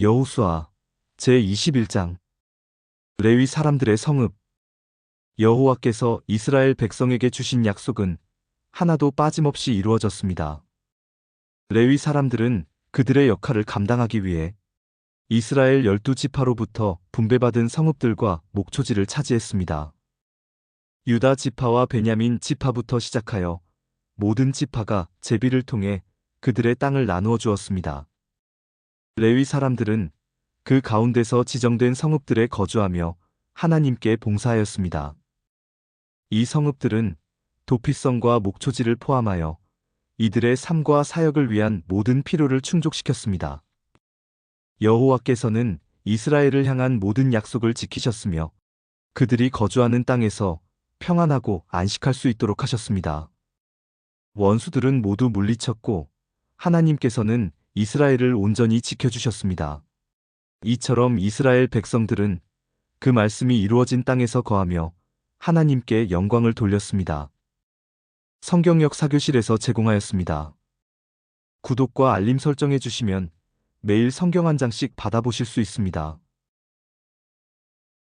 여호수아 제21장 레위 사람들의 성읍 여호와께서 이스라엘 백성에게 주신 약속은 하나도 빠짐없이 이루어졌습니다. 레위 사람들은 그들의 역할을 감당하기 위해 이스라엘 열두 지파로부터 분배받은 성읍들과 목초지를 차지했습니다. 유다 지파와 베냐민 지파부터 시작하여 모든 지파가 제비를 통해 그들의 땅을 나누어 주었습니다. 레위 사람들은 그 가운데서 지정된 성읍들에 거주하며 하나님께 봉사하였습니다. 이 성읍들은 도피성과 목초지를 포함하여 이들의 삶과 사역을 위한 모든 필요를 충족시켰습니다. 여호와께서는 이스라엘을 향한 모든 약속을 지키셨으며 그들이 거주하는 땅에서 평안하고 안식할 수 있도록 하셨습니다. 원수들은 모두 물리쳤고 하나님께서는 이스라엘을 온전히 지켜주셨습니다. 이처럼 이스라엘 백성들은 그 말씀이 이루어진 땅에서 거하며 하나님께 영광을 돌렸습니다. 성경역 사교실에서 제공하였습니다. 구독과 알림 설정해 주시면 매일 성경 한 장씩 받아보실 수 있습니다.